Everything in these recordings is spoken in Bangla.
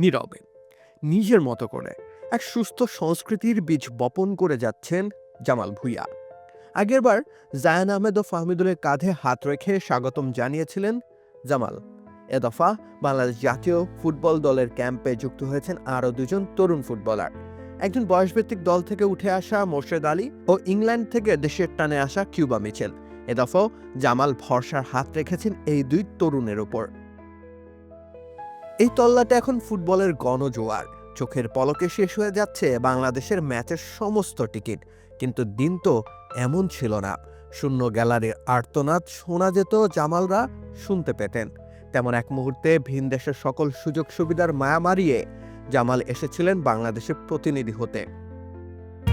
নীরবে। নিজের মতো করে এক সুস্থ সংস্কৃতির বীজ বপন করে যাচ্ছেন জামাল ভুইয়া। আগেরবার জায়ান আহমেদ ও ফাহমিদুলের কাঁধে হাত রেখে স্বাগতম জানিয়েছিলেন জামাল। এ দফা বাংলাদেশ জাতীয় ফুটবল দলের ক্যাম্পে যুক্ত হয়েছেন আরও দুজন তরুণ ফুটবলার। একজন বয়সভিত্তিক দল থেকে উঠে আসা মোর্শেদ আলী ও ইংল্যান্ড থেকে দেশের টানে আসা কিউবা মিচেল। এ দফাও জামাল ভরসার হাত রেখেছেন এই দুই তরুণের ওপর। এই তল্লাটা এখন ফুটবলের গণজোয়ার। চোখের পলকে শেষ হয়ে যাচ্ছে বাংলাদেশের ম্যাচের সমস্ত টিকিট। কিন্তু দিন তো এমন ছিল না। শূন্য গ্যালারির আর্তনাদ শোনা যেত জামালরা শুনতে পেতেন। তেমন এক মুহূর্তে ভিন দেশের সকল সুযোগ সুবিধার মায়া মারিয়ে জামাল এসেছিলেন বাংলাদেশের প্রতিনিধি হতে।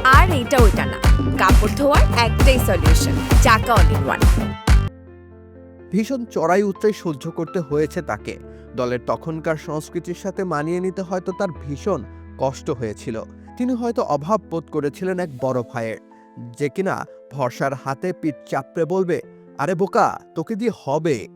আর এটা ওইটা না। কাপড় ধোয়ার একটাই সলিউশন চাকা অল ওয়ান ভীষণ চড়াই উতরাই সহ্য করতে হয়েছে তাকে। দলের তখনকার সংস্কৃতির সাথে মানিয়ে নিতে হয়তো তার ভীষণ কষ্ট হয়েছিল। তিনি হয়তো অভাব বোধ করেছিলেন এক বড় ভাইয়ের। যে কিনা ভরসার হাতে পিঠ চাপড়ে বলবে, আরে বোকা, তোকে দিয়ে হবে?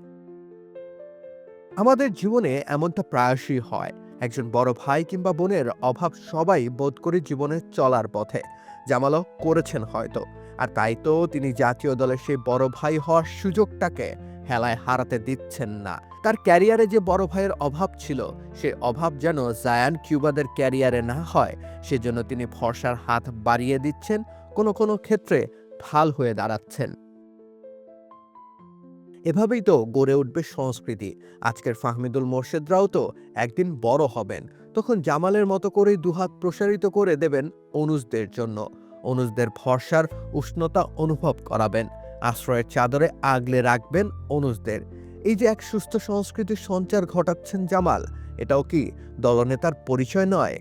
আমাদের জীবনে এমনটা প্রায়শই হয়। একজন বড় ভাই কিংবা বোনের অভাব সবাই বোধ করে জীবনে চলার পথে। জামালও করেছেন হয়তো। আর তাই তো তিনি জাতীয় দলের সেই বড় ভাই হওয়ার সুযোগটাকে হেলায় হারাতে দিচ্ছেন না। তার ক্যারিয়ারে যে বড় ভাইয়ের অভাব ছিল, সে অভাব যেন জায়ান কিউবাদের ক্যারিয়ারে না হয়, সেজন্য তিনি ফর্সার হাত বাড়িয়ে দিচ্ছেন, কোনো কোনো ক্ষেত্রে ঢাল হয়ে দাঁড়াচ্ছেন। এভাবেই তো গড়ে উঠবে সংস্কৃতি। আজকের ফাহমিদুল মোর্শেদরাও তো একদিন বড় হবেন। তখন জামালের মতো করেই দুহাত প্রসারিত করে দেবেন অনুজদের জন্য। অনুজদের ভরসার উষ্ণতা অনুভব করাবেন। আশ্রয়ের চাদরে আগলে রাখবেন অনুজদের। এই যে এক সুস্থ সংস্কৃতির সঞ্চার ঘটাচ্ছেন জামাল, এটাও কি দলনেতার পরিচয় নয়?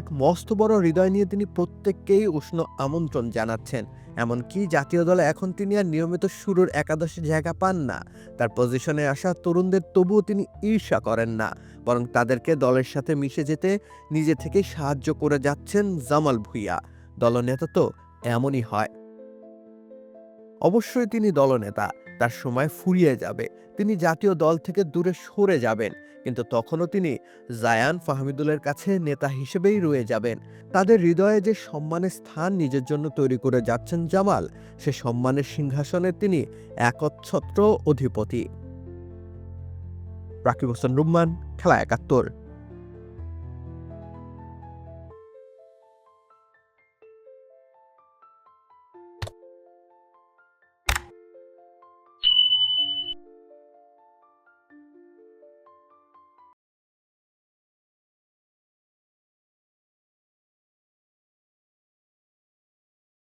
এক মস্ত বড় হৃদয় নিয়ে তিনি প্রত্যেককেই উষ্ণ আমন্ত্রণ জানাচ্ছেন। এমনকি জাতীয় দলে এখন তিনি আর নিয়মিত শুরুর একাদশে জায়গা পান না। তার পজিশনে আসা তরুণদের তবুও তিনি ঈর্ষা করেন না। বরং তাদেরকে দলের সাথে মিশে যেতে নিজে থেকেই সাহায্য করে যাচ্ছেন জামাল ভুইয়া। দলনেতা তো এমনই হয়। অবশ্যই তিনি দলনেতা। তার সময় ফুরিয়ে যাবে। তিনি জাতীয় দল থেকে দূরে সরে যাবেন। কিন্তু তখনও তিনি জায়ান ফাহমিদুলের কাছে নেতা হিসেবেই রয়ে যাবেন। তাদের হৃদয়ে যে সম্মানের স্থান নিজের জন্য তৈরি করে যাচ্ছেন জামাল, সে সম্মানের সিংহাসনে তিনি একচ্ছত্র অধিপতি। রাকিব হোসেন, রুম্মান, খেলা একাত্তর।